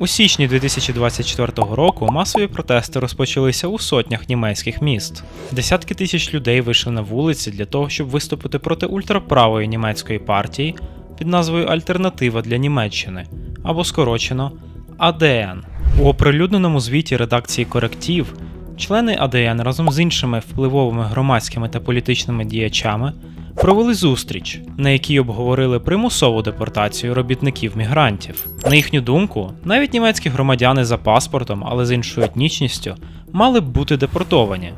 У січні 2024 року масові протести розпочалися у сотнях німецьких міст. Десятки тисяч людей вийшли на вулиці для того, щоб виступити проти ультраправої німецької партії під назвою Альтернатива для Німеччини або скорочено АДН. У оприлюдненому звіті редакції Коректів члени АДН разом з іншими впливовими громадськими та політичними діячами провели зустріч, на якій обговорили примусову депортацію робітників-мігрантів. На їхню думку, навіть німецькі громадяни за паспортом, але з іншою етнічністю, мали б бути депортовані.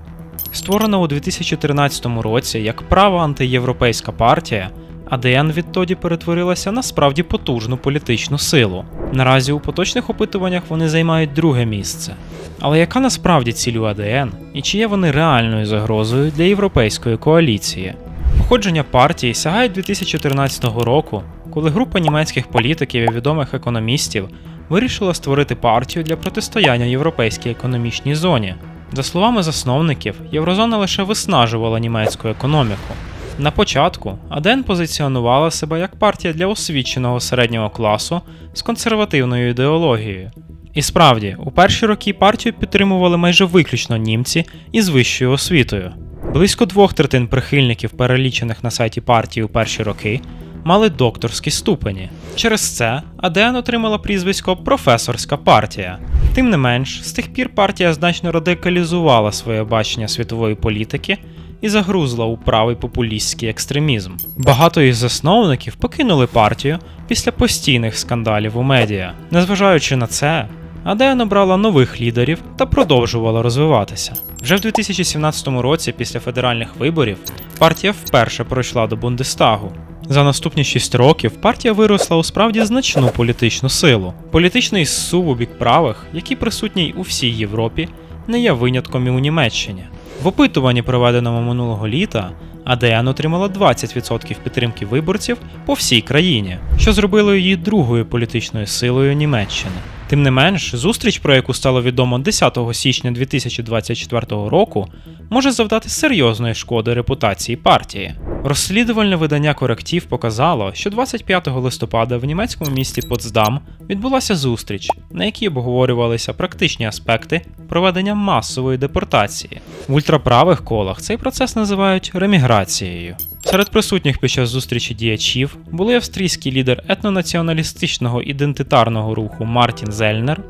Створена у 2013 році як права антиєвропейська партія, АДН відтоді перетворилася на справді потужну політичну силу. Наразі у поточних опитуваннях вони займають друге місце. Але яка насправді ціль у АДН і чи є вони реальною загрозою для європейської коаліції? Походження партії сягає 2014 року, коли група німецьких політиків і відомих економістів вирішила створити партію для протистояння європейській економічній зоні. За словами засновників, єврозона лише виснажувала німецьку економіку. На початку АДН позиціонувала себе як партія для освіченого середнього класу з консервативною ідеологією. І справді, у перші роки партію підтримували майже виключно німці із вищою освітою. Близько двох третин прихильників, перелічених на сайті партії у перші роки, мали докторські ступені. Через це АДН отримала прізвисько професорська партія. Тим не менш, з тих пір партія значно радикалізувала своє бачення світової політики і загрузла у правий популістський екстремізм. Багато із засновників покинули партію після постійних скандалів у медіа. Незважаючи на це, АДН обрала нових лідерів та продовжувала розвиватися. Вже в 2017 році, після федеральних виборів, партія вперше пройшла до Бундестагу. За наступні 6 років партія виросла у справді значну політичну силу. Політичний зсув у бік правих, який присутній у всій Європі, не є винятком і у Німеччині. В опитуванні, проведеному минулого літа, АДН отримала 20% підтримки виборців по всій країні, що зробило її другою політичною силою Німеччини. Тим не менш, зустріч, про яку стало відомо 10 січня 2024 року, може завдати серйозної шкоди репутації партії. Розслідувальне видання коректів показало, що 25 листопада в німецькому місті Потсдам відбулася зустріч, на якій обговорювалися практичні аспекти проведення масової депортації. В ультраправих колах цей процес називають реміграцією. Серед присутніх під час зустрічі діячів були австрійський лідер етнонаціоналістичного ідентитарного руху Мартін Зельнер,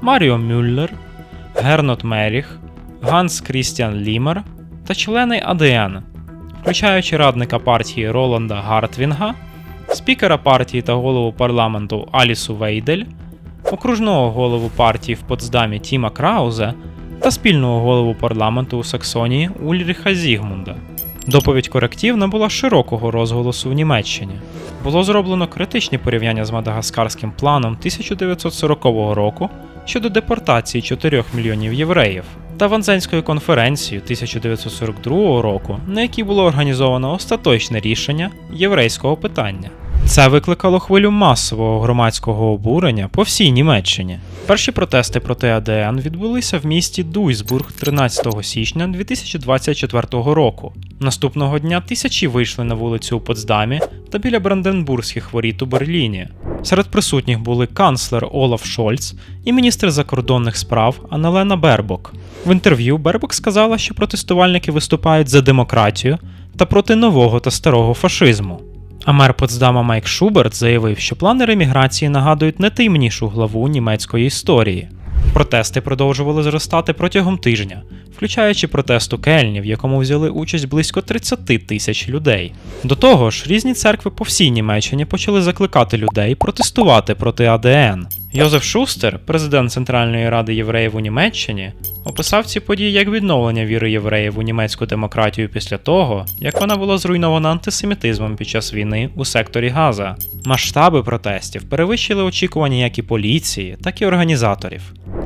Маріо Мюллер, Гернот Меріх, Ганс Крістіан Лімер та члени АДН, включаючи радника партії Роланда Гартвінга, спікера партії та голову парламенту Алісу Вейдель, окружного голову партії в Потсдамі Тіма Краузе та спільного голову парламенту у Саксонії Ульріха Зігмунда. Доповідь коректів набула широкого розголосу в Німеччині. Було зроблено критичні порівняння з мадагаскарським планом 1940 року щодо депортації 4 мільйонів євреїв та Ванзенською конференцією 1942 року, на якій було організовано остаточне рішення єврейського питання. Це викликало хвилю масового громадського обурення по всій Німеччині. Перші протести проти АДН відбулися в місті Дуйсбург 13 січня 2024 року. Наступного дня тисячі вийшли на вулицю у Потсдамі та біля Бранденбурзьких воріт у Берліні. Серед присутніх були канцлер Олаф Шольц і міністр закордонних справ Аналена Бербок. В інтерв'ю Бербок сказала, що протестувальники виступають за демократію та проти нового та старого фашизму. А мер Потсдама Майк Шуберт заявив, що плани реміграції нагадують нетаємнішу главу німецької історії. Протести продовжували зростати протягом тижня, включаючи протест у Кельні, в якому взяли участь близько 30 тисяч людей. До того ж, різні церкви по всій Німеччині почали закликати людей протестувати проти АДН. Йозеф Шустер, президент Центральної ради євреїв у Німеччині, описав ці події як відновлення віри євреїв у німецьку демократію після того, як вона була зруйнована антисемітизмом під час війни у секторі Газа. Масштаби протестів перевищили очікування як і поліції, так і організаторів.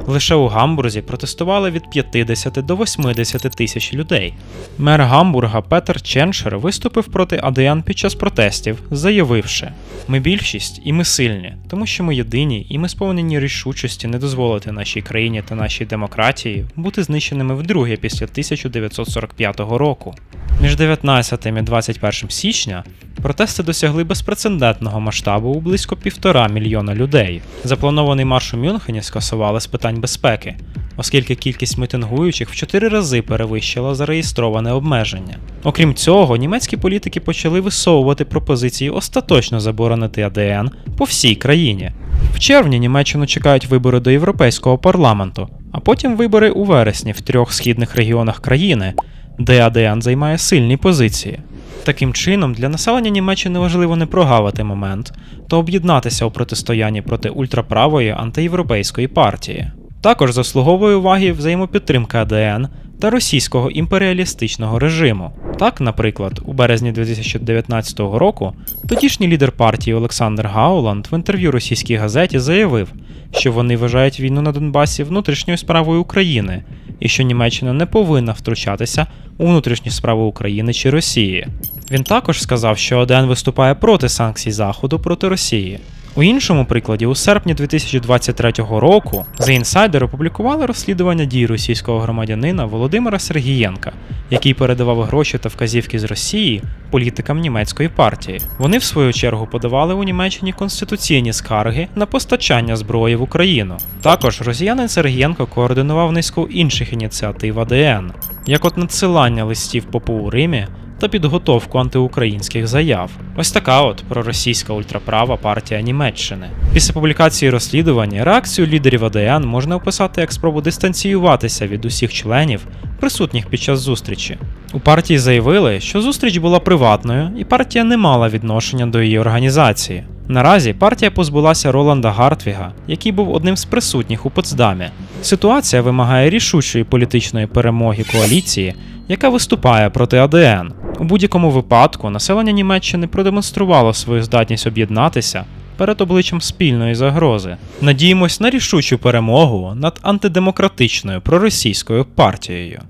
Лише у Гамбурзі протестували від 50 до 80 тисяч людей. Мер Гамбурга Петер Ченшер виступив проти АДН під час протестів, заявивши: Ми більшість і ми сильні, тому що ми єдині і ми сповнені рішучості не дозволити нашій країні та нашій демократії бути знищеними вдруге після 1945 року. Між 19 і 21 січня Протести досягли безпрецедентного масштабу у близько півтора мільйона людей. Запланований марш у Мюнхені скасували з питань безпеки, оскільки кількість мітингуючих в чотири рази перевищила зареєстроване обмеження. Окрім цього, німецькі політики почали висовувати пропозиції остаточно заборонити АДН по всій країні. В червні Німеччину чекають вибори до Європейського парламенту, а потім вибори у вересні в трьох східних регіонах країни, де АДН займає сильні позиції. Таким чином, для населення Німеччини важливо не прогавити момент та об'єднатися у протистоянні проти ультраправої антиєвропейської партії. Також заслуговує уваги взаємопідтримка АДН та російського імперіалістичного режиму. Так, наприклад, у березні 2019 року тодішній лідер партії Олександр Гауланд в інтерв'ю російській газеті заявив, що вони вважають війну на Донбасі внутрішньою справою України і що Німеччина не повинна втручатися у внутрішні справи України чи Росії. Він також сказав, що ОДН виступає проти санкцій Заходу проти Росії. У іншому прикладі, у серпні 2023 року The Insider опублікували розслідування дій російського громадянина Володимира Сергієнка, який передавав гроші та вказівки з Росії політикам німецької партії. Вони, в свою чергу, подавали у Німеччині конституційні скарги на постачання зброї в Україну. Також росіянин Сергієнко координував низку інших ініціатив АДН, як от надсилання листів попу у Римі та підготовку антиукраїнських заяв. Ось така от проросійська ультраправа партія Німеччини. Після публікації розслідування реакцію лідерів АДН можна описати як спробу дистанціюватися від усіх членів, присутніх під час зустрічі. У партії заявили, що зустріч була приватною, і партія не мала відношення до її організації. Наразі партія позбулася Роланда Гартвіга, який був одним з присутніх у Потсдамі. Ситуація вимагає рішучої політичної перемоги коаліції, яка виступає проти АДН. У будь-якому випадку населення Німеччини продемонструвало свою здатність об'єднатися перед обличчям спільної загрози. Надіємось на рішучу перемогу над антидемократичною проросійською партією.